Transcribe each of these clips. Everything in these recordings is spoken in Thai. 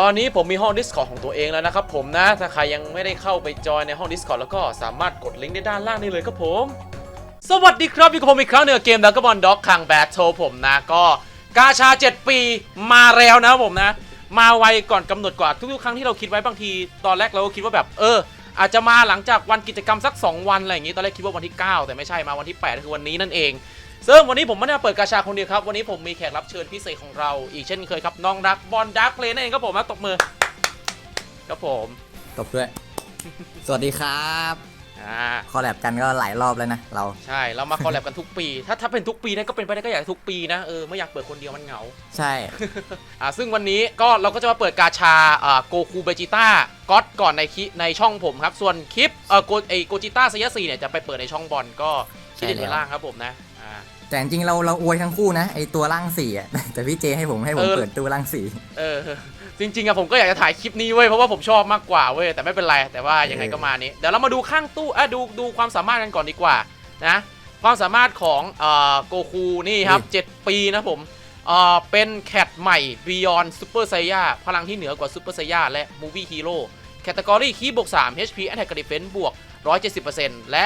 ตอนนี้ผมมีห้อง Discord ของตัวเองแล้วนะครับผมนะ ถ้าใครยังไม่ได้เข้าไปจอยในห้อง Discord แล้วก็สามารถกดลิงก์ได้ด้านล่างนี้เลยครับผม สวัสดีครับอยู่กับผมอีกครั้งหนึ่งเกมดักกบอลด็อกคังแบทโชผมนะก็กาชา 7 ปีมาแล้วนะผมนะ มาไวก่อนกำหนดกว่าทุกๆครั้งที่เราคิดไว้บางที ตอนแรกเราก็คิดว่าแบบเออ อาจจะมาหลังจากวันกิจกรรมสัก 2 วันอะไรอย่างงี้ตอนแรกคิดว่าวันที่ 9 แต่ไม่ใช่มาวันที่8คือวันนี้นั่นเอง ซึ่งวันนี้ผมไม่ได้มาเปิดกาชาคนเดียวครับ วันนี้ผมมีแขกรับเชิญพิเศษของเรา อีกเช่นเคยครับน้องรักบอลดักเพลย์นั่นเองครับผมนะตบมือครับผมตบด้วย สวัสดีครับอ่าคอลแลบกันก็หลายรอบแล้วนะเรา ใช่เรามาคอลแลบกันทุกปี ถ้าถ้าเป็นทุกปีนะก็เป็นไปได้ก็อยากให้ทุกปีนะเออไม่อยากเปิดคนเดียวมันเหงา ใช่ อ่าซึ่งวันนี้ก็เราก็จะมาเปิดกาชาอ่าโกคูเบจิต้าก็อดก่อนในคลิปในช่องผมครับ ส่วนคลิปเออโกไอโกจิต้าซยสีเนี่ยจะไปเปิดในช่องบอลก็คลิปใช่ในแล้วล่างครับผมนะอ่า แต่จริงๆเราเราอวยทั้งคู่นะไอตัวร่างสี่อะแต่พี่เจให้ผมให้ผมเออเปิดตัวร่างสี่เออ จริงๆอะผมก็อยากจะถ่ายคลิปนี้เว้ยเพราะว่าผมชอบมากกว่าเว้ยแต่ไม่เป็นไรแต่ว่ายังไงก็มานี้เดี๋ยวเรามาดูข้างตู้อะดูดูความสามารถกันก่อนดีกว่านะความสามารถของเอ่อโกคูนี่ครับ 7 ปีนะผมเอ่อเป็นแคทใหม่ Beyond Super Saiyan พลังที่เหนือกว่า Super Saiyan และ Movie Hero แคตตากรีคีบวก 3 HP Attack กับ Defense บวก 170%และ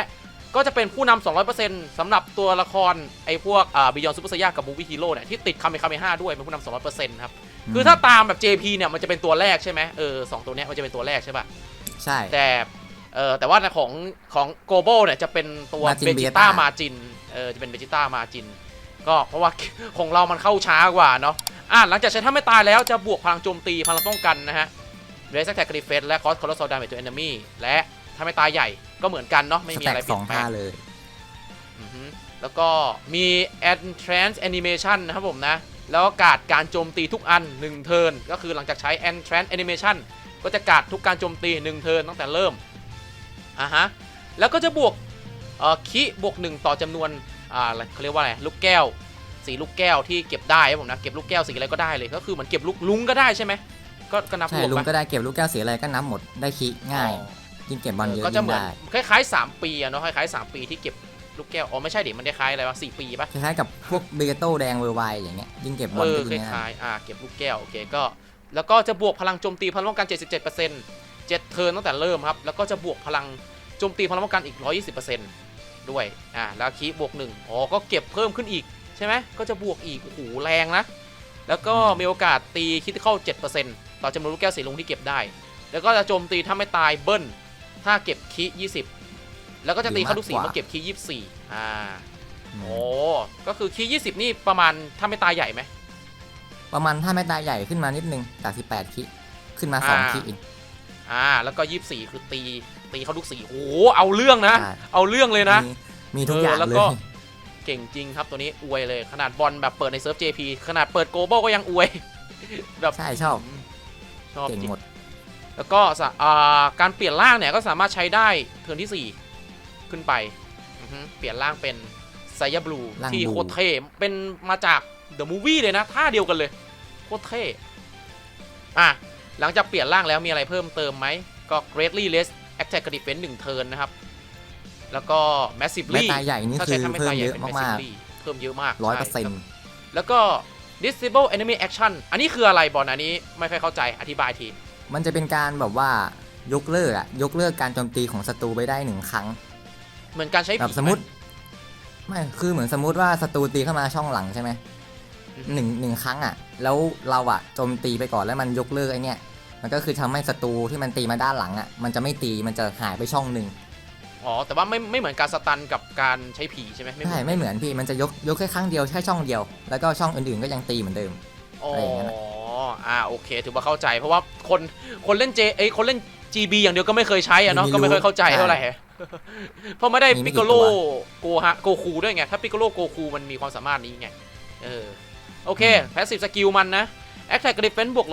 ก็จะเป็นผู้นำ200%สำหรับตัวละครไอ้พวกอ่า Beyond Super Saiyan กับ Movie Hero เนี่ยที่ติดคาเมคาเมห้าด้วยเป็นผู้นำ200%ครับคือถ้าตามแบบ JP เนี่ยมันจะเป็นตัวแรกใช่ไหมเออสองตัวเนี้ยมันจะเป็นตัวแรกใช่ป่ะใช่ แต่เออแต่ว่าของของ global เนี่ยจะเป็นตัว Majin เบจิต้า Vegeta มาจินเออจะเป็นเบจิต้ามาจินก็เพราะว่า ของเรามันเข้าช้ากว่าเนาะอะหลังจากใช้ถ้าไม่ตายแล้วจะบวกพลังโจมตีพลังป้องกันนะฮะเรสแท็กกริเฟสและคอสคอร์สโซดาเมจตัวเอนมี่และถ้าไม่ตายใหญ่ ก็เหมือนกันเนาะไม่มีอะไรสเปแต็ลี่กยสอนงแปลท่างเลยอือฮึแล้วก็มี entrance animation นะครับผมนะ แล้วก็การ์ดการโจมตีทุกอัน 1 เทิร์นก็คือหลังจากใช้ entrance animation ก็จะการ์ดทุกการโจมตี 1 เทิร์นตั้งแต่เริ่มอะฮะแล้วก็จะบวกเอ่อคิบวก 1 ต่อจำนวนอ่าอะไรเขาเรียกว่าอะไรลูกแก้วสีลูกแก้วที่เก็บได้ครับผมนะเก็บลูกแก้วสีอะไรก็ได้เลยก็คือเหมือนเก็บลูกลุงก็ได้ใช่ไหมก็ก็นับใช่รวมลุงไปก็ได้เก็บลูกแก้วสีอะไรก็นับหมดได้คีง่าย ยิ่งเก็บบอลเยอะก็จะยิ่เหงมือนได้คล้ายๆ 3 ปีอะเนาะคล้ายๆ 3 ปีที่เก็บลูกแก้วอ๋อไม่ใช่ดิมันคล้ายๆอะไรวะ4ปีปะ คล้ายๆกับพวกเบโต้แดงเวอร์ไวอย่างเงี้ยยิ่งเก็บบอลเออก็คยิ่งง่าล้ายยๆอ่าเก็บลูกแก้วโอเคก็แล้วก็จะบวกพลังโจมตีพลังป้องกัน 77% 7เทิร์นตั้งแต่เริ่มครับ แล้วก็จะบวกพลังโจมตีพลังป้องกันอีก 120%ด้วยอ่าแล้วคีบวก1อ๋อก็เก็บเพิ่มขึ้นอีกใช่ไหมก็จะบวกอีกโอ้โหแรงนะ แล้วก็มีโอกาสตีคิดเข้า 7%ต่อจำนวนลูกแก้วสีลุงที่เก็บได้ แล้วก็จะโจมตีถ้าไม่ตายเบิ้ล ถ้าเก็บคี20แล้วก็จะตีเข้าทุกสีเมื่อเก็บคี24อ่าอืมโอ้ก็คือคี20นี่ประมาณถ้าไม่ตายใหญ่ไหมประมาณถ้าไม่ตายใหญ่ขึ้นมานิดนึงจาก18คิขึ้นมาสองอ่าคิเองอ่า แล้วก็ยี่สี่คือตีตีเขาทุกสีโอ้โหเอาเรื่องนะใช่เอาเรื่องเลยนะ มีมีทุกอย่างเออแล้วเลก็ยเก่งจริงครับตัวนี้อวยเลยขนาดบอลแบบเปิดในเซิร์ฟ JP ขนาดเปิดโกลบอลก็ยังอวยแบบใช่ชอบชอบจเก่งริงหมด แล้วก็สะอ่าการเปลี่ยนร่างเนี่ยก็สามารถใช้ได้เทิร์นที่ 4 ขึ้นไปอือฮึเปลี่ยนร่างเป็นไซยาบลูร่างที่บลูโคตรเท่เป็นมาจากเดอะมูฟวี่เลยนะท่าเดียวกันเลยโคตรเท่อะหลังจากเปลี่ยนร่างแล้วมีอะไรเพิ่มเติมไหมก็ greatly less attack กับ defense 1เทิร์นนะครับ แล้วก็แม้ massively ตายใหญ่นี่ถ้าคืใช้อถ้าไม่เพิ่ตามยใหเยญ่อะเป็นมาก massively เพิ่มเยอะมากๆร้อยเปอใช่ร์เซ็นต์แล้วก็ disable enemy action อันนี้คืออะไรบอลอันนี้ไม่ค่อยเข้าใจอธิบายที มันจะเป็นการแบบว่ายกเลิกอะยกเลิกการโจมตีของศัตรูไปได้หนึ่งครั้ง เหมือนการใช้แบบผีสมมติไม่คือเหมือนสมมติว่าศัตรูตีเข้ามาช่องหลังใช่ไหมอืมหนึ่งหนึ่งครั้งอะแล้วเราอะโจมตีไปก่อนแล้วมันยกเลิกไอเนี่ยมันก็คือทำให้ศัตรูที่มันตีมาด้านหลังอะมันจะไม่ตีมันจะหายไปช่องหนึ่งอ๋อแต่ว่าไม่ไม่เหมือนการสตันกับการใช้ผีใช่ไหมใช่ไม่เหมือนพี่มันจะยกยกแค่ครั้งเดียวแค่ช่องเดียว แล้วก็ช่องอื่นๆก็ยังตีเหมือนเดิมอ๋ออะไรอย่างเงี้ยนะ อ่าโอเค ถือว่าเข้าใจ เพราะว่าคนคนเล่นเจเอ้ยคนเล่น GB อย่างเดียวก็ไม่เคยใช้อะเนาะก็ไม่ค่อยเข้าใจเท่าไหร่เพราะไม่ได้มีไม่ปิกี่โกโลตัวโกฮะโกคูด้วยไง ถ้าปิโกโลโกคูมันมีความสามารถนี้ไง เออ โอเคแพสซีฟสกิลมันนะ Attack Defense บวก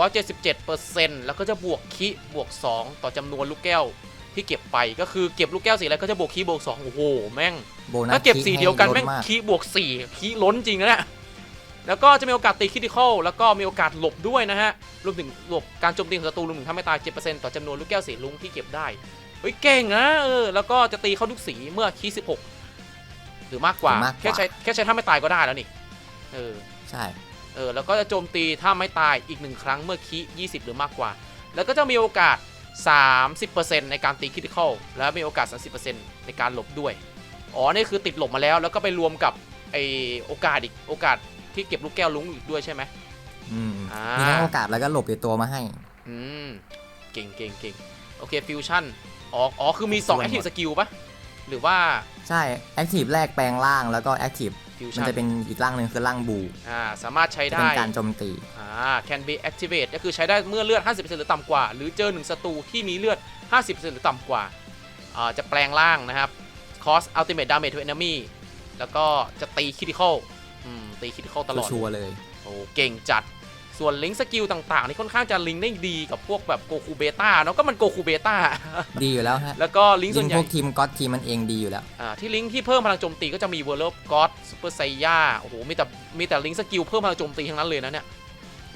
177%แล้วก็จะบวกคิบวก 2 ต่อจำนวนลูกแก้วที่เก็บไปก็คือเก็บลูกแก้วสีอะไรก็จะบวกคีบวก2โอ้โห แม่งโบนัสถ้าเก็บคีสีให้เดียวกันลแม่งมากคีบวกสี่คีล้นจริงนะเนี่ย แล้วก็จะมีโอกาสตีคิดิคอลแล้วก็มีโอกาสหลบด้วยนะฮะ รวมถึงหลบการโจมตีของศัตรูรวมถึงถ้าไม่ตาย 7%ต่อจำนวนลูกแก้วสีลุงที่เก็บได้ เฮ้ยเก่งนะเออ แล้วก็จะตีเข้าทุกสีเมื่อคี16 หรือมากกว่าหรือมากกว่าแค่ใช้แค่ใช้ถ้าไม่ตายก็ได้แล้วนี่ เออ ใช่ เออ แล้วก็จะโจมตีถ้าไม่ตายอีกหนึ่งครั้งเมื่อคี20 หรือมากกว่า แล้วก็จะมีโอกาส 30%ในการตีคริติคอลแล้วมีโอกาส 30%ในการหลบด้วย อ๋อ นี่คือติดหลบมาแล้ว แล้วก็ไปรวมกับไอโอกาสอีกโอกาส ที่เก็บลูกแก้วลุ้งอีกด้วยใช่ไหมอืมอ่ามีทั้งโอกาสแล้วก็หลบในตัวมาให้ อืมเก่งเก่งเก่งโอเคฟิวชั่นอ๋ออ๋อคือมี2ส่วนหมด active skill ปะหรือว่าใช่แอคทีฟแรกแปลงร่างแล้วก็แอคทีฟฟิวมันชั่นจะเป็นอีกร่างหนึ่งคือร่างบูอ่าสามารถใช้จะได้ เป็นการโจมตี อ่า can be activate ก็คือใช้ได้เมื่อเลือด 50%หรือต่ำกว่า หรือเจอหนึ่งศัตรูที่มีเลือด 50%หรือต่ำกว่าอ่า จะแปลงร่างนะครับ cost ultimate damage to enemy แล้วก็จะตี critical อืมตี critical ตลอดชัวร์ๆเลยโอ้เก่งจัดส่วนลิงก์สกิลต่าง ๆ นี่ค่อนข้างจะลิงก์ได้ดีกับพวกแบบโกคูเบต้าเนาะก็มันโกคูเบต้าดีอยู่แล้วฮะแล้วก็ลิงก์ส่ยิ่วงนใหพญ่วกทีมก็อตทีมมันเองดีอยู่แล้วอ่าที่ลิงก์ที่เพิ่มพลังโจมตีก็จะมี World of God Super Saiya โอ้โหมีแต่มีแต่ลิงก์สกิลเพิ่มพลังโจมตีทั้งนั้นเลยนะเนี่ย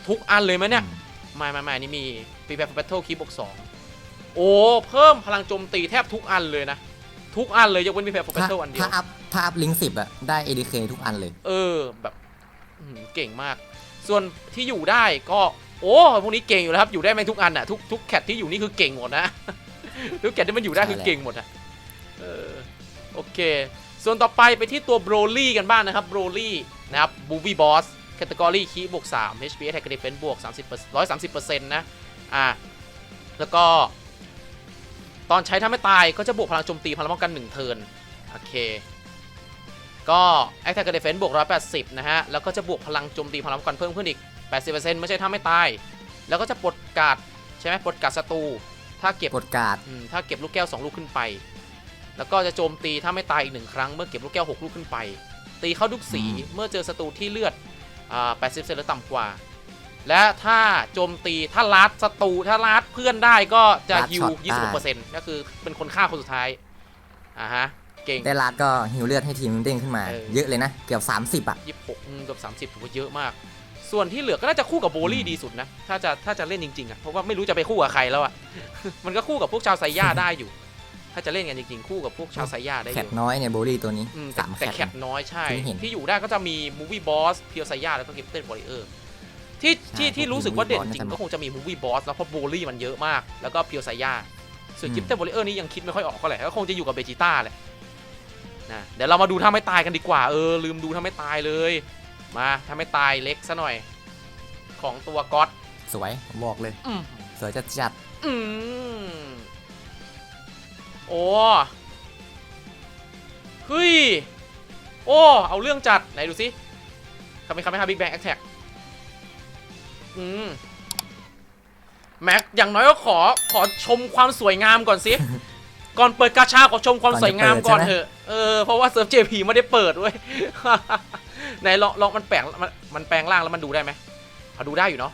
ทุกอันเลยไหมเนี่ยไม่ไม่ไม่นี่มี Prepare for Battle คีบวก2โอ้เพิ่มพลังโจมตีแทบทุกอันเลยนะ ทุกอันเลยยกเว้น Prepare for ถ้า Battle อันเดียถ้าว อัพถ้าอัพลิงสิบอะได้ ADK ทุกอันเลย เออแบบอื้อหือเก่งมาก ส่วนที่อยู่ได้ก็โอ้พวกนี้เก่งอยู่แล้วครับอยู่ได้แม่งทุกอันอะทุกทุกแคทที่อยู่นี่คือเก่งหมดนะ ทุกแคทที่มันอยู่ได้ใช่คือแหละเก่งหมดอะเออโอเค ส่วนต่อไปไปที่ตัวโบรลี่กันบ้างนะครับโบรลี่นะครับบูบี้บอสแคตตากรีคีบวก3 HP Attack Defense บวก30 130%นะอ่าแล้วก็ ตอนใช้ถ้าไม่ตายก็จะบวกพลังโจมตีพลังป้องกัน1เทิร์นโอเค ก็ Attack and Defense บวก180 นะฮะ แล้วก็จะบวกพลังโจมตีพลังป้องกันเพิ่มขึ้นอีก 80%ไม่ใช่ถ้าไม่ตาย แล้วก็จะปลดการ์ดใช่ไหมปลดการ์ดศัตรูถ้าเก็บกดการ์ดอืมถ้าเก็บลูกแก้ว 2 ลูกขึ้นไป แล้วก็จะโจมตีถ้าไม่ตายอีกหนึ่งครั้งเมื่อเก็บลูกแก้ว 6 ลูกขึ้นไป ตีเข้าทุกสีเมื่อเจอศัตรูที่เลือดอ่า80เซนหรือต่ำกว่า และถ้าโจมตีถ้าลัดศัตรูถ้าลัดเพื่อนได้ก็จะฮิว 26%ก็คือเป็นคนฆ่าคนสุดท้ายอ่าฮะเก่งได้ลาดก็หิวเลือดให้ทีมเด้งขึ้นมาเออเยอะเลยนะ เกือบ 30 อะยี่สิบหกกับสามสิบถือว่าเยอะมาก ส่วนที่เหลือก็น่าจะคู่กับโบลี่ดีสุดนะ ถ้าจะถ้าจะเล่นจริงๆอะเพราะว่าไม่รู้จะไปคู่กับใครแล้วอะมันก็คู่กับพวกชาวไซย่าได้อยู่ ถ้าจะเล่นกันจริงๆ คู่กับพวกชาวไซย่าได้อแคทยู่น้อยเนี่ยโบลี่ตัวนี้อืมแต่สามแคแต่ทแคทน้อยใช่ที่เห็นที่อยู่ได้ก็จะมีมูวี่บอสเพียวไซย่าแล้วก็กิฟเต็ดวอริเออร์ ที่ที่ใช่ที่รู้สึกว่าเด่นจริง Movie Boss ก็คงจะมีมูวี่บอสแล้วเพราะโบลี่มันเยอะมาก แล้วก็เพียวไซย่าส่วนอืมกิฟเต็ดวอริเออร์นี่ยังคิดไม่ค่อยออกเท่าไหร่ก็คงจะอยู่กับเบจิต้าแหละนะเดี๋ยวเรามาดูถ้าไม่ตายกันดีกว่าเออลืมดูถ้าไม่ตายเลย มาถ้าไม่ตายเล็กซะหน่อย ของตัวก๊อตสวยผมบอกเลยอืมสวยจัดจัดอืมโอ้เฮ้ยโอ้เอาเรื่องจัดไหนดูสิคำไม่คำไม่ฮาบิ๊กแบงแอคแท็ก อืมแม็กอย่างน้อยก็ขอขอชมความสวยงามก่อนสิ ก่อนเปิดกาชาขอชมความสวยงามก่อนเถอะเออเพราะว่าเซิร์ฟ JP ไม่ได้เปิดเว้ยไหนลองลองมันแปลงมันมันแปลงร่างแล้วมันดูได้ไหมเอาดูได้อยู่เนาะ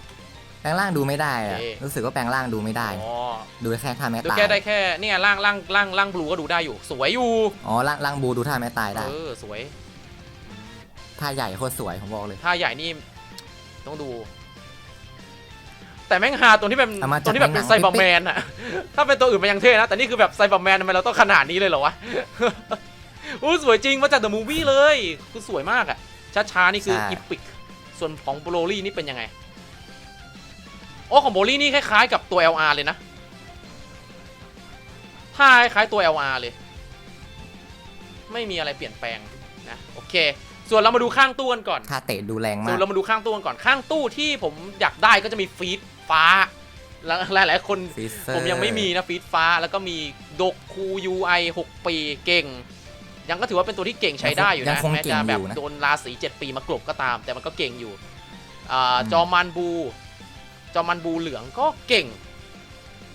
แปลงร่างดูไม่ได้อะโอเครู้สึกว่าแปลงร่างดูไม่ได้อ๋อดูแค่ท่าแม้ดูตายแค่ได้แค่เนี่ยร่างร่างร่างร่างบลูก็ดูได้อยู่ สวยอยู่อ๋อร่างร่างบูดูท่าแม้ตายได้เออสวยท่าใหญ่โคตรสวยผมบอกเลยถ้าใหญ่นี่ต้องดู แต่แม่งฮาตัวที่เป็นเอามาจากตัวที่แบบเป็นในหนังไซบอร์แมนอะ ถ้าเป็นตัวอื่นมันยังเท่นะ แต่นี่คือแบบไซบอร์แมนทำไมเราต้องขนาดนี้เลยเหรอวะ อู้สวยจริงมาจากเดอะมูวี่เลยคือสวยมากอะช้าๆนี่คือใช่ อีพิก ส่วนของโบรลี่นี่เป็นยังไง โอ้ของโบรลี่นี่คล้ายๆกับตัว LR เลยนะท่าคล้ายๆตัว LR เลย ไม่มีอะไรเปลี่ยนแปลงนะโอเค ส่วนเรามาดูข้างตู้กันก่อน ท่าเตะดูแรงมาส่วก นเรามาดูข้างตู้กันก่อนข้างตู้ที่ผมอยากได้ก็จะมีฟีด ฟ้าแล้วหลายๆคนฟิเซอร์ผมยังไม่มีนะฟีดฟ้า แล้วก็มีดกคูยูไอ6ปีเก่ง ยังก็ถือว่าเป็นตัวที่เก่งใช้ได้อยู่ยันะงคงแม้เก่จะงแบอบยู่นะโดนราศี7ปีมากลบก็ตาม แต่มันก็เก่งอยู่อ่าอืมจอมันบู จอมันบูเหลืองก็เก่ง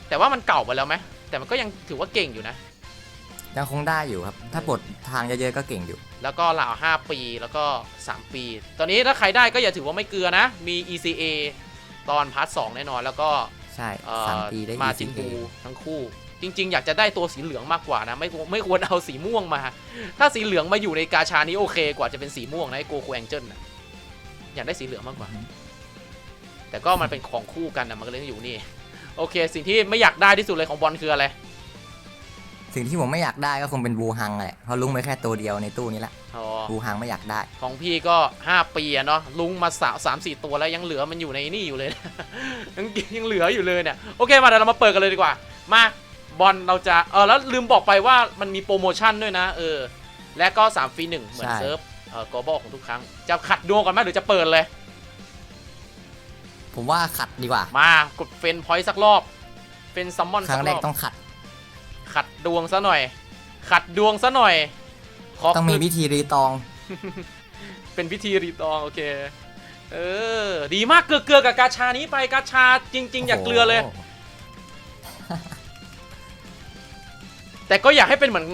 แต่ว่ามันเก่าไปแล้วไหมแต่มันก็ยังถือว่าเก่งอยู่นะยังคงได้อยู่ครับ ถ้าปลดทางเยอะๆก็เก่งอยู่ แล้วก็ลาว5ปีแล้วก็ 3 ปี ตอนนี้ถ้าใครได้ก็อย่าถือว่าไม่เกลือนะ มี ECA ตอนพาร์ท2แน่นอน แล้วก็ใช่เอ่อสามปีได้มา ECA จินบูทั้งคู่ จริง ๆ อยากจะได้ตัวสีเหลืองมากกว่านะ ไม่ควรไม่ควรเอาสีม่วงมา ถ้าสีเหลืองมาอยู่ในกาชานี้โอเค กว่าจะเป็นสีม่วงนะไอโกคูแองเจิลนะอยากได้สีเหลืองมากกว่าอือฮึแต่ก็มันเป็นของคู่กันนะมันก็เลยต้องอยู่นี่ โอเค สิ่งที่ไม่อยากได้ที่สุดเลยของบอลคืออะไร สิ่งที่ผมไม่อยากได้ก็คงเป็นบูฮังแหละเพราะลุงไปแค่ตัวเดียวในตู้นี้แหละอ๋อบูฮังไม่อยากได้ ของพี่ก็ 5 ปีอะเนาะลุงมาสามสามสี่ตัวแล้วยังเหลือมันอยู่ในนี่อยู่เลยยังยังเหลืออยู่เลยเนี่ยโอเคมาเดี๋ยวเรามาเปิดกันเลยดีกว่า มาบอลเราจะเออแล้วลืมบอกไปว่ามันมีโปรโมชั่นด้วยนะ เออ และก็3ฟรีหนึ่งเหมือนใช่ เซิร์ฟเออ global ของทุกครั้ง จะขัดดวงก่อนไหมหรือจะเปิดเลย ผมว่าขัดดีกว่า มากดเฟนพอยต์สักรอบเฟนซัมมอนครั้สังกแรรกอบต้องขัด ขัดดวงซะหน่อย ขัดดวงซะหน่อยขอต้องมีขึ้นวิธีรีตอง เป็นพิธีรีตองโอเค เออ ดีมากเกลือเกลือกับกาชานี้ไปกาชาจริง ๆ อย่าเกลือเลยโโหแต่ก็อยากให้เป็นเหมือน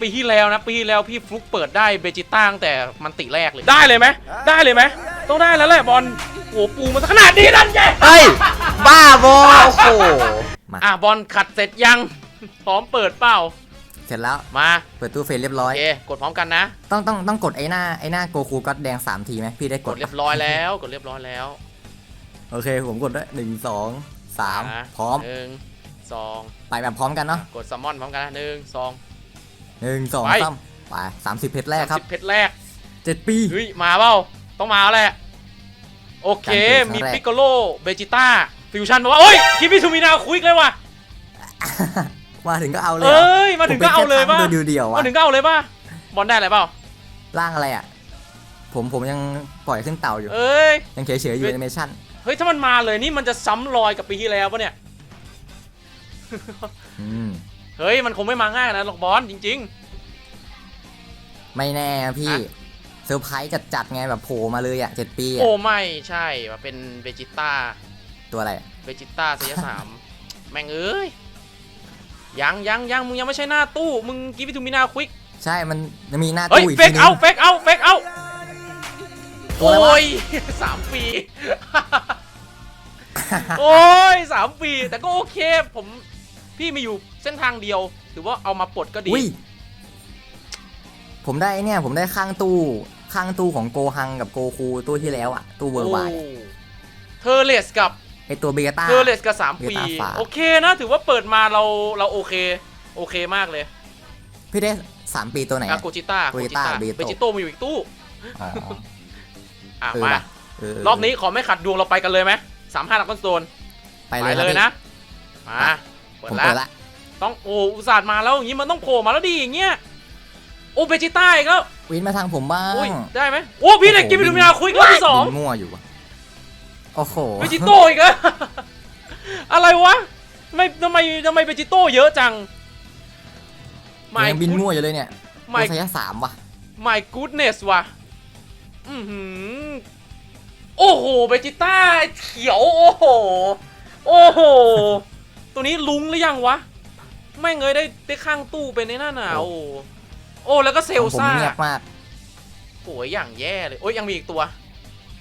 ปีที่แล้วนะ ปีที่แล้วพี่ฟลุกเปิดได้เบจิต้าตั้งแต่มันติแรกเลย ได้เลยไหมได้เลยไหมต้องได้แล้วแหละบอลโอ้ปูมันขนาดนี้นั่นไงเฮ้ย บ้าบอโอ้โหมาอะบอลขัดเสร็จยัง พร้อมเปิดเปล่า เสร็จแล้วมา เปิดตู้เฟรนเรียบร้อโอย เค กดพร้อมกันนะ ต้องต้องต้องกดไอ้หน้าไอ้หน้าโกคูก็อตแดงสามทีไหมพี่ได้กกดดเรียบร้อยแล้ว กดเรียบร้อยแล้วโอเคผมกดด้วยหนึ่งสองสามนะพร้อมหนึ่งสองไปแบบพร้อมกันเนาะกดซัมมอนพร้อมกันนะหนึ่งสอง หนึ่งสองไป สามไปสามสิบเพชรแรกครับสิเพชรแรก เจ็ดปี เฮ้ย มาเปล่า ต้องมาแล้วแหละ โอเค การเปิดครั้มีงแรก ปิกโกโล เบจิต้า ฟิวชั่นบอกว่าโอ้ย คิมิทูมินาคุยเลยว่ะ มาถึงก็เอาเลยเอ้ยหรมาถึงก็เอาเลยผมป่ะป็นแค่ครั้งเดียวๆมาว่ะถึงก็เอาเลยป่ะบอลได้อะไรเปล่าร่างอะไรอะผมผมยังปล่อยขึ้นเต่าอยู่ เอ้ย ยังเฉยๆอยู่เฮ้แอย นิเมชั่นเฮ้ยถ้ามันมาเลยนี่มันจะซ้ำรอยกับปีที่แล้วปะเนี่ย อืมเฮ้ยมันคงไม่มาง่ายนะหรอกบอลจริง ไม่แน่อะพี่อะเซอร์ไพรส์จัดๆไงแบบโผล่มาเลยอะเจ็ดปีๆ อะโอ้ไม่ใช่ว่าเป็นเบจิต้าตัวอะไรอะเบจิต้าเซียสามแม่งเอ้ย ยังยังยังมึงยังไม่ใช่หน้าตู้ มึงกิมิทูมินาคุยใช่มันจะมีหน้าเฮ้ยตู้อีกเฟทีกนึงเอาเฟกเอาเฟกเอาตัวอะไรวะโอ้ย สามปี โอ้ยสามปี แต่ก็โอเค ผมพี่มีอยู่เส้นทางเดียว ถือว่าเอามาปลดก็ดี อุ้ยผมได้เนี่ยผมได้ข้างตู้ข้างตู้ของโกฮังกับโกคูตู้ที่แล้วอะตู้เวอร์ไวโเทอร์เลสกับ ไอตัวเบต้า เทอร์เลสกับสามปี เบต้าฝาโอเคนะ ถือว่าเปิดมาเราเราโอเค โอเคมากเลยพี่ได้สามปีตัวไหน อาอะโกจิต้าโกจิต้าเบโต้เบจิโต้มาอยู่อีกตู้ อ๋ออะเออมา ว่ะเรอบนี้ขอไม่ขัดดวงเราไปกันเลยไหมสามห้าลักคอนโซนไปไปเลยเลยนะนะ มา เปิดผมแล้เปิวดละต้องโอ้อุตส่าห์มาแล้วอย่างนี้มันต้องโผล่มาแล้วดีอย่างเงี้ย โอ้เบจิต้าอีกแล้ววินมาทางผมบ้างอุ้ยได้ไหมโอ้พี่ได้กินไปดูมินาคุยรอบที่สองบินมั่วอยู่ว่ะ โอ้โหเบจิโต้อีกอะอะไรวะไม่ทำไมทำไมเบจิโต้เยอะจังผมยังบินมั่วอยู่เลยเนี่ยไม่ตัวไซส์สามว่ะ my goodness ว่ะอือหือโอ้โหเบจิต้าเขียวโอ้โหโอ้โหตัวนี้ลุงหรือยังวะไม่เงยได้ได้ข้างตู้เป็นในหน้าหนาวโอ้โอ้แล้วก็เซลของผมซ่าเงียบมากโอ้ยอย่างแย่เลยโอ้ยยังมีอีกตัว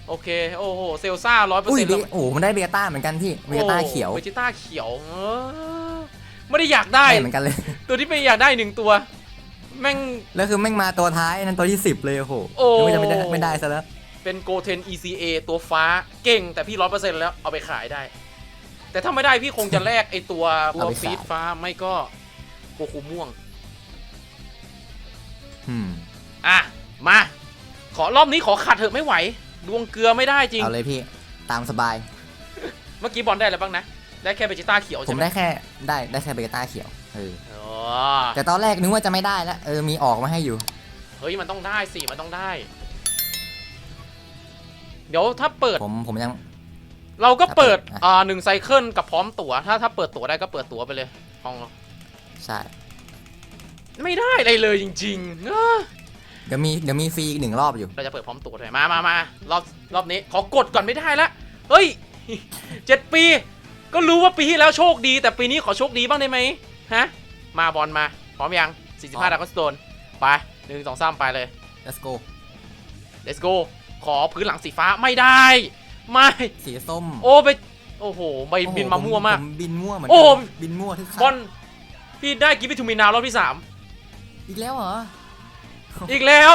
โอเค โอ้โห เซลซ่าร้อยเปอร์อุ้ยเซ็นต์เบแล้วโอ้โหมันได้เบต้าเหมือนกันพี่เบต้าเขียวเบจิต้าเขียวเออไม่ได้อยากได้ ได้เหมือนกันเลย ตัวที่ไม่อยากได้หนึ่งตัว แม่ง แล้วคือแม่งมาตัวท้ายนั่นตัวที่สิบเลยโอ้โหโอ้นึกว่าจะไม่ได้ไม่ได้ซะแล้ว เป็นโกเทน ECA ตัวฟ้าเก่งแต่พี่ร้อยเปอร์เซ็นต์แล้วเอาไปขายได้ แต่ถ้าไม่ได้พี่คงจะแลกไอตัวตัวฟีดฟ้าไม่ก็โกคูม่วง อืมอะ มา ขอรอบนี้ขอขัดเถอะไม่ไหว ดวงเกลือไม่ได้จริง เอาเลยพี่ตามสบาย เมื่อกี้บอลได้อะไรบ้างนะ ได้แค่เบจิต้าเขียวผใช่มไหมได้แค่ได้ได้แค่เบต้าเขียวเอออ๋อแต่ตอนแรกนึกว่าจะไม่ได้แล้วเออมีออกมาให้อยู่ เฮ้ยมันต้องได้สิมันต้องได้ เดี๋ยวถ้าเปิด ผมผมยัง เราก็เปิด อะ อ่าหนึ่งไซเคิลกับพร้อมตั๋ว ถ้าถ้าเปิดตั๋วได้ก็เปิดตั๋วไปเลยของเราใช่ไม่ได้อะไรเลยจริงๆเอ้อ เดี๋ยวมีเดี๋ยวมีฟรีอีกหนึ่งรอบอยู่ เราจะเปิดพร้อมตั๋วด้วยมามามารอบรอบนี้ขอกดก่อนไม่ได้ละเฮ้ยเจ็ดปี ก็รู้ว่าปีที่แล้วโชคดี แต่ปีนี้ขอโชคดีบ้างได้ไหมฮะ มาบอลมา พร้อมยัง 45ดาวก็สโตนไปหนึ่งสองสามไปเลย let's go let's go ขอพื้นหลังสีฟ้าไม่ได้ ไม่ สีส้มโอ้ไป โอ้โหใบโอ้โหบินมามั่วมาก ผบินมั่วเหมือนโอ้กันบินมั่วทุกครั้งบอลพี่ได้กิฟต์ทูมินาวรอบที่สามอีกแล้วเหรอ อีกแล้ว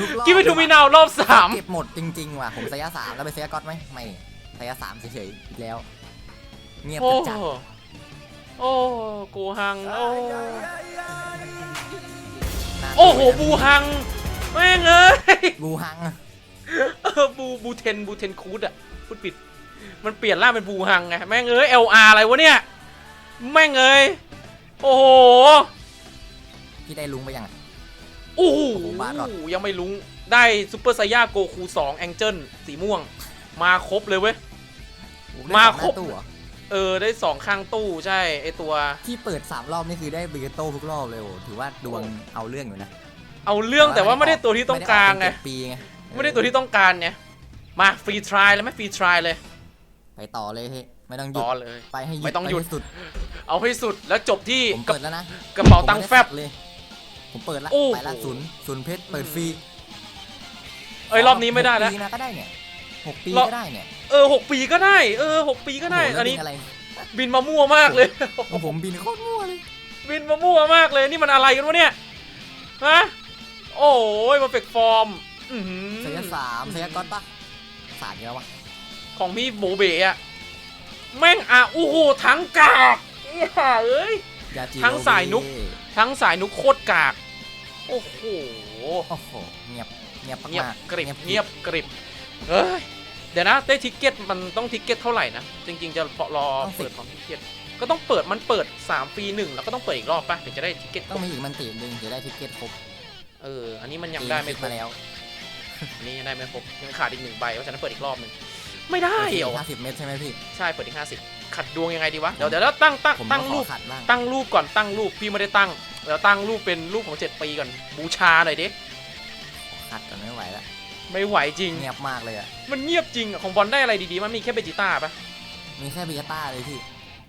ทุกรอบ กิฟต์ทูมินาวรอบสามเก็บหมดจริงๆว่ะผมสยะสามแล้วไปสยะก๊อตไหมไม่สยะสามเฉยๆอีกแล้ว เงียบโอ้จัดโอ้กูหังโอ้โอ้โหบูฮังแม่งเอ้ย บูฮังเออบูบูเทนบูเทนคูดอะพูดผิด มันเปลี่ยนร่างเป็นบูฮังไงแม่งเอ้ย LR อะไรวะเนี่ย แม่งเอ้ย โอ้โห พี่ได้ลุงไปยังอะ โอ้โหโอ้โหบาสหรอ ยังไม่ลุงได้ซูเปอร์ไซย่าโกคู2แองเจิลสีม่วง มาครบเลยเว้ยโอ้โหได้มาสองหครบน้ตู้เหรอเออ ได้สองข้างตู้ใช่ ไอตัว ที่เปิดสามรอบนี่คือได้เบเกโต้ทุกรอบเลยโอ้ถือว่าดวงเอาเรื่องอยู่นะ เอาเรื่องแต่ว่าไม่ได้ตัวที่ต้องการไงม่ด้ออกเป็นเจ็ดปีไงไม่ได้ตัวที่ต้องการไงมาฟรีทรายเลยไหมฟรีทรายเลย ไปต่อเลยพี่ไม่ต้องหยุดต่อเลย ไปให้หยุดไม่ต้องหยุดปให้สุดเอาให้สุดแล้วจบที่ผมกระเปิดแล้วนะกระเป๋าตังค์แฟบผมไม่ได้ตัดเลย ผมเปิดละโอ้โห ไปละศูนย์ศูนย์เพชรเปิดฟรีเอ้ยรอบนี้ไม่ได้แล้ว หกปีนะก็ได้เนี่ยหกปีรอบ ก็ได้เนี่ยเออหกปีก็ได้ เออหกปีก็ได้ โโหแล้วอันนี้บิอะไรบินมามั่วมากเลย ของผมบินโคตรมั่วเลยบินมามั่วมากเลยนี่มันอะไรกันวะเนี่ยฮะโอ้ยมาเฟกฟอร์มอื้อหือเซียสามเซียก๊อตปะสามเยอะวะของพี่โบเบะอะแม่งอะโอ้โหทั้งกากเอ้ยเอ้ย ยาจิทั้งสายนุกโรเบ้ทั้งสายนุกโคตรกาก โอ้โห โอ้โหเงียบเงียบมากเงียบๆกริบเงียบกริบเอ้ยเดี๋ยวนะได้ทิกเก็ตมันต้องทิกเก็ตเท่าไหร่นะ จริง ๆ จะรอเปิดของทิกเก็ตก็ต้องเปิดมันเปิด3ฟรีหนึ่งแล้วก็ต้องเปิดอีกรอบป่ะถึงจะได้ทิกเก็ตต้องมีอีกมันติหนึ่งจะได้ทิกเก็ตครบเอออันนี้มันยังได้ไม่ครมาบแล้วอันนี้ยังได้ไม่ครบยังขาดอีกหนึ่งใบเพราะฉะนั้นเปิดอีกรอบหนึ่งไม่ได้เหรอห้าสิบเมตรใช่ไหมพี่ใช่เปิดอีกห้าสิบขัดดวงยังไงดีวะเดี๋ยวเดี๋ยวแล้วตั้งตั้งผมตั้งก็ขรูอปขัดบ้างตั้งรูปก่อนตั้งรูปพี่ไม่ได้ตั้ง เดี๋ยวตั้งรูปเป็นรูปของ7ปีก่อน บูชาหน่อยดิขอขัดกันไม่ไหวแล้วไม่ไหวจริง เงียบมากเลยอะ มันเงียบจริงอะของบอลได้อะไรดีๆ มันมีแค่เบจิต้าปะมีแค่บิยาต้าเลยพี่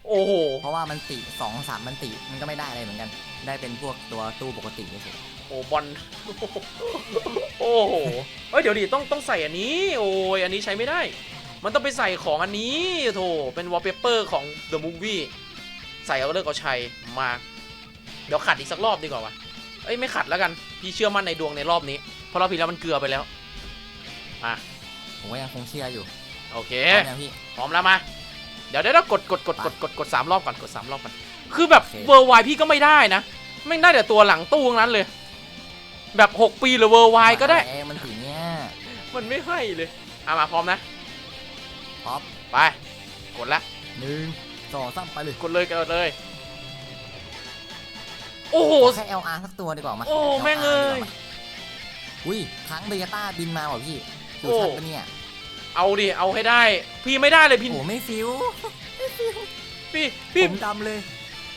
โอ้โห เพราะว่ามันติสองสามมันติมันก็ไม่ได้อะไรเหมือนกัน ได้เป็นพวกตัวตู้ปกติเฉยโอ้บอล โอ้โห เอ้ยเดี๋ยวดิต้องต้องใส่อันนี้ โอ้ยอันนี้ใช้ไม่ได้ มันต้องไปใส่ของอันนี้โถเป็นวอลเปเปอร์ของ The Movie ใส่เอาเลิกเอาชัยมา เดี๋ยวขัดอีกสักรอบดีกว่าวะเอ้ยไม่ขัดแล้วกัน พี่เชื่อมั่นในดวงในรอบนี้ เพราะรอบที่แล้วมันเกลือไปแล้วมาผมก็ยังคงเชื่ออยู่โอเคพร้อมยังพี่ พร้อมแล้วมา เดี๋ยวเดี๋ยวกดกดกดกดกดกดสามรอบก่อนกดสามรอบก่อนคือแบบโอเค เวอร์ไวพี่ก็ไม่ได้นะไม่งได้แต่ตัวหลังตู้ทั้งนั้นเลย แบบ6ปีหรือเวอร์ไวก็ได้แอร์มันติเนี่ยมันไม่ให้เลยเอามาพร้อมนะพร้อมไปกดละหนึ่งสองสามไปเลย กดเลยกดเลย โอ้โหแค่ LR สักตัวดีกว่ามาโอ้ LR แม่งเอ้ยดีกว่ามาอุ้ยทั้งเบยาต้าบินมาว่ะพี่ดูโอ้ชัดปะเนี่ยเอาดิ เอาให้ได้ พี่ไม่ได้เลยพี่ โอ้ไม่ฟิวพี่ พี่ผมดำเลย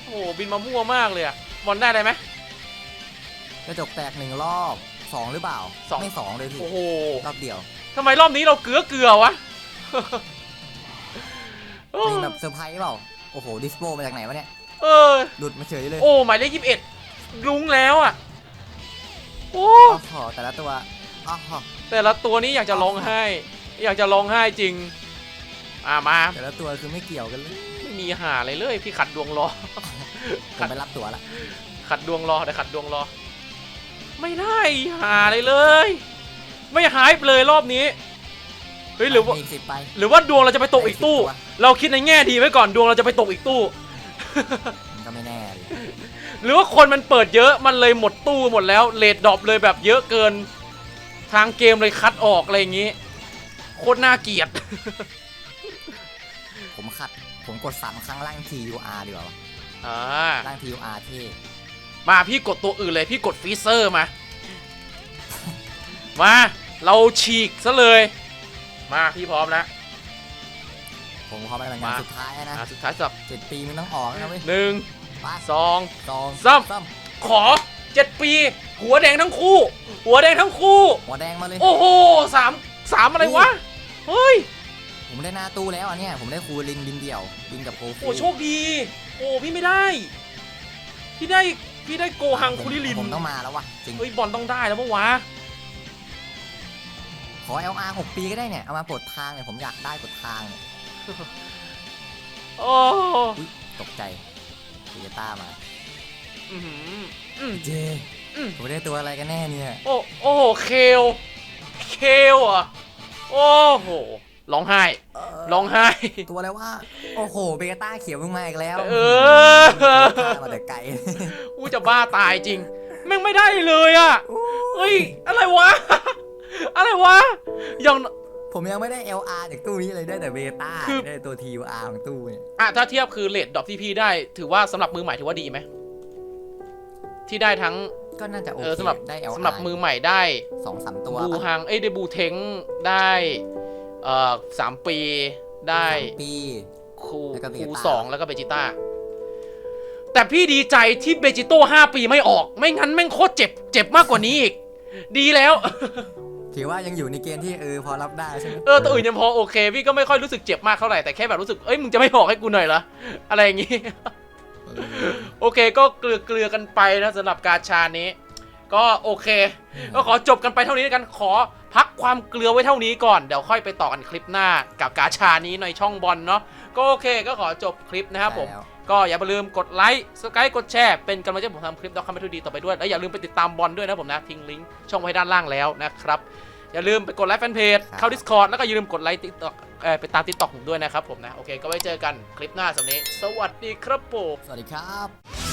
โอ้โหบินมามั่วมากเลยอะบอลได้อะไรไหม กระจกแตกหนึ่งรอบสองหรือเปล่าสอง ไม่สองเลยพี่โอ้โหรอบเดียวทำไมรอบนี้เราเกลือเกลือวะมีแบบเซอร์ไพรส์เปล่าโอ้โหดิสโบมาจากไหนวะเนี่ย เออ หลุดมาเฉยเลยโอ้หมายเลขยี่สิบเอ็ดลุงแล้วอะ โอ้โอ้โหแต่ละตัวอ้าวแต่ละตัวนี้อยากจะร้องไห้ อยากจะร้องไห้จริง อ่ามาแต่ละตัวคือไม่เกี่ยวกันเลยไม่มีหาอะไรเลย พี่ขัดดวงรอ ผมไปรับตัวละขัดดวงรอแต่ขัดดวงรอ ไม่ได้หาอะไรเลย ไม่หายไปเลยรอบนี้ เฮ้ยหรือว่า มีอีกสิบไปหรือว่าดวงเราจะไปตกอีกตู้ไปสิบตัวเราคิดในแง่ดีไว้ก่อนดวงเราจะไปตกอีกตู้ มันก็ไม่แน่เลยหรือว่าคนมันเปิดเยอะมันเลยหมดตู้หมดแล้วเลดดรอปเลยแบบเยอะเกิน ทางเกมเลยคัดออกอะไรอย่างงี้ โคตรน่าเกลียด ผมขัด ผมกดสามครั้งล่าง TUR ดีกว่าวะอ่าล่าง TUR เท่มาพี่กดตัวอื่นเลยพี่กดฟรีเซอร์มา มา เราฉีกซะเลย มาพี่พร้อมแล้ว ผมพร้อมแล้วเหมือนกันมา สุดท้ายนะอ่าสุดท้ายสับเจ็ดปีมันต้องออกนะเว้ยหนึ่งไปสอง สองสามขอเจ็ดปี หัวแดงทั้งคู่ หัวแดงทั้งคู่ หัวแดงมาเลย โอ้โหสามสามอะไรวะ เฮ้ย ผมได้หน้าตู้แล้วอันเนี้ยผมได้คูลินบินเดี่ยวบินกับโคฟูโอ้โชคดี โอ้พี่ไม่ได้ พี่ได้พี่ได้โกหังคุริลินผมต้องมาแล้ววะจริง เฮ้ยบอลต้องได้แล้วปะวะ ขอ LR 6 ปีก็ได้เนี่ย เอามาปลดทางเนี่ย ผมอยากได้ปลดทางเนี่ย โอ้อุ๊ยตกใจเบยต้ามาอื้อหืออืมเจอืมผมได้ตัวอะไรกันแน่เนี่ยโอ้โอ้โหเคลเคลอะโอ้โหร้องไห้ร้องไห้ ตัวอะไรวะโอ้โหเบยต้าเขียวมึงมาอีกแล้วเออทางมาแต่ไกลอู้จะบ้าตายจริงแม่งไม่ได้เลยอะ เฮ้ย อะไรวะ อะไรวะ อย่าง ผมยังไม่ได้ LR จากตู้นี้เลยได้แต่เบต้าคือ ได้ตัว TUR ของตู้เนี่ยอะถ้าเทียบคือเลดดรอปที่พี่ได้ถือว่าสำหรับมือใหม่ถือว่าดีไหมที่ได้ทั้ง ก็น่าจะโอเออเคสำหรับ ได้ LR สำหรับมือใหม่ได้ สองสามตัวบูปะฮังเอ้ยได้บูเทงได้เอ่อสามปีได้สามปี คูแล้วก็เบคูต้า สองแล้วก็เบจิต้า แต่พี่ดีใจที่เบจิโต้ห้าปีไม่ออก ไม่งั้นแม่งโคตรเจ็บ เจ็บมากกว่านี้อีก ดีแล้ว ถือว่ายังอยู่ในเกณฑ์ที่เออพอรับได้ใช่ไหมเออตัวอื่นยังพอโอเค พี่ก็ไม่ค่อยรู้สึกเจ็บมากเท่าไหร่แต่แค่แบบรู้สึกเอ้ยมึงจะไม่บอกให้กูหน่อยเหรออะไรอย่างงี้เออโอเคก็เกลือเกลือกันไปนะสำหรับการชานี้ ก็โอเค ก็ขอจบกันไปเท่านี้แล้วกันขอพักความเกลือไว้เท่านี้ก่อนเดี๋ยวค่อยไปต่อกันคลิปหน้ากับกาชานี้ในช่องบอลเนาะก็โอเคก็ขอจบคลิปนะครับผมใช่แล้ว ก็อย่าลืมกดไลค์สกายกดแชร์ เป็นกำลังใจให้ผมทำคลิปดอกคำไม่ทุดีต่อไปด้วย และอย่าลืมไปติดตามบอลด้วยนะผมนะ ทิ้งลิงก์ช่องไว้ด้านล่างแล้วนะครับ อย่าลืมไปกดไลค์แฟนเพจเข้า Discord แล้วก็อย่าลืมกดไลค์ติ๊กต็อกเออไปตามติ๊กต็อกผมด้วยนะครับผมนะ โอเค ก็ไว้เจอกันคลิปหน้าสำหรับนี้ สวัสดีครับผมสวัสดีครับ